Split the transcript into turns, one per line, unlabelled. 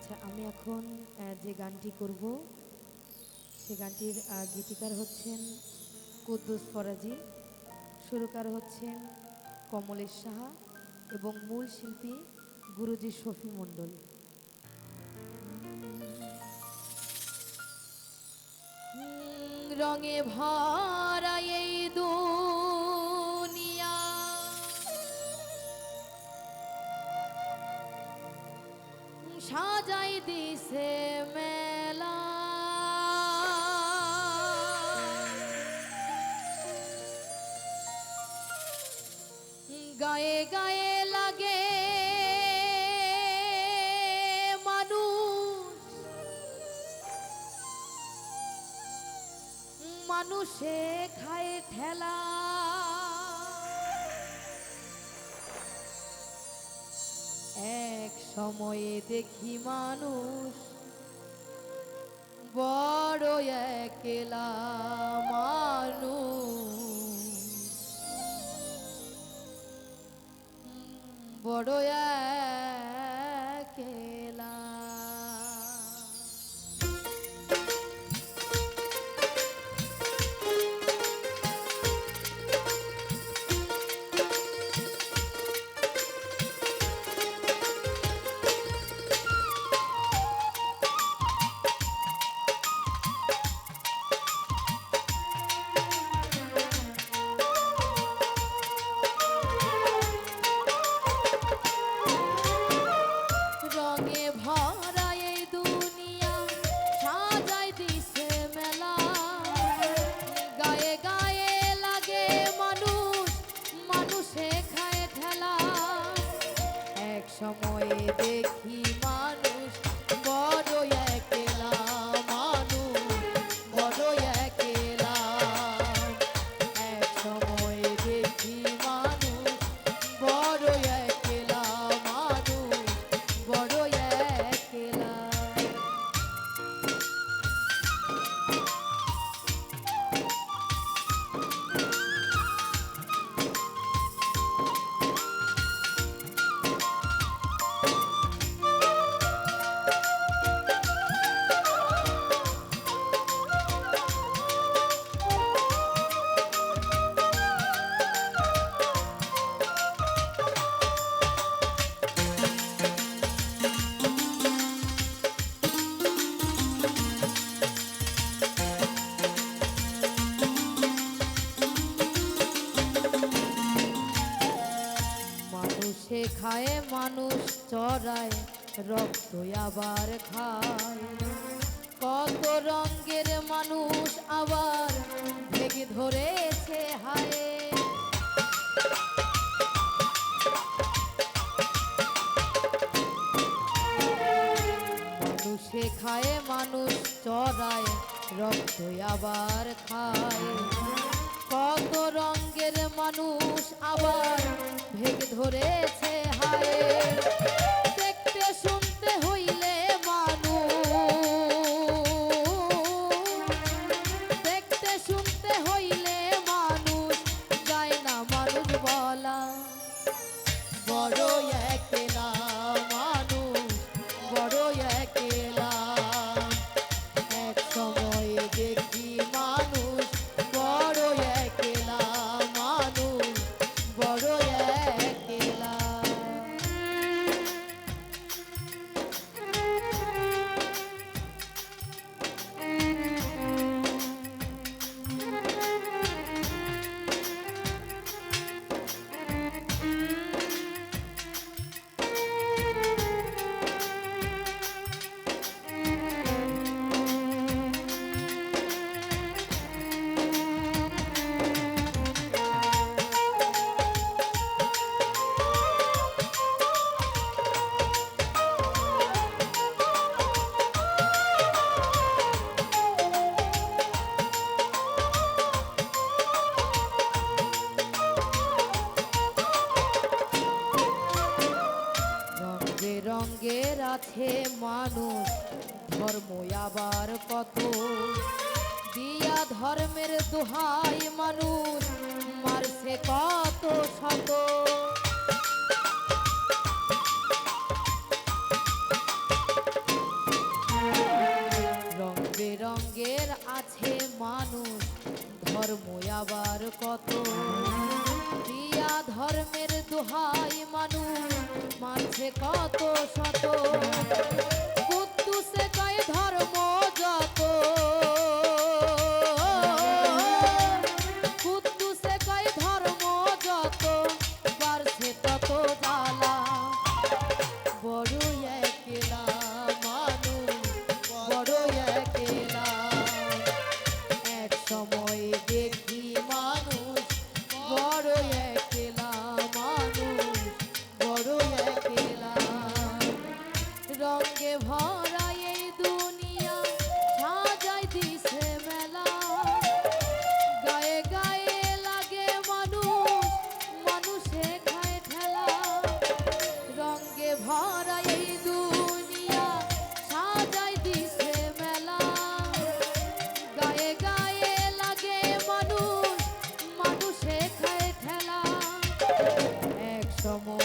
আচ্ছা আমি এখন যে গানটি করব, সে গানটির গীতিকার হচ্ছেন কুদ্দুস ফরাজি, সুরকার হচ্ছেন কমলেশ সাহা এবং মূল শিল্পী গুরুজি শফি মণ্ডল। রঙে ভরা সাজাই দিছে মেলা। গায়ে গায়ে লাগে মানুষ। মানুষে খায় ঠেলা। এক সময়ে দেখি মানুষ বড় একলা মানুষ। বড় একলা দেখি মানুষ চড়ায় রক্ত আবার খায়। কত রঙের মানুষ আবার ভেগে ধরেছে হায়। মানুষে খায় মানুষ চড়ায় রক্ত আবার খায়। কত রঙ্গের মানুষ আবার ভেগ ধরেছে হায়। কাছে মানুষ ধর্ম আবার কত? দিয়া ধর্মের দোহাই মানুষ, মারছে কত শত? রঙের আছে মানুষ ধর্ম আবার কত? ধর্মের দোহাই মানুষ মানছে কত শত। someone.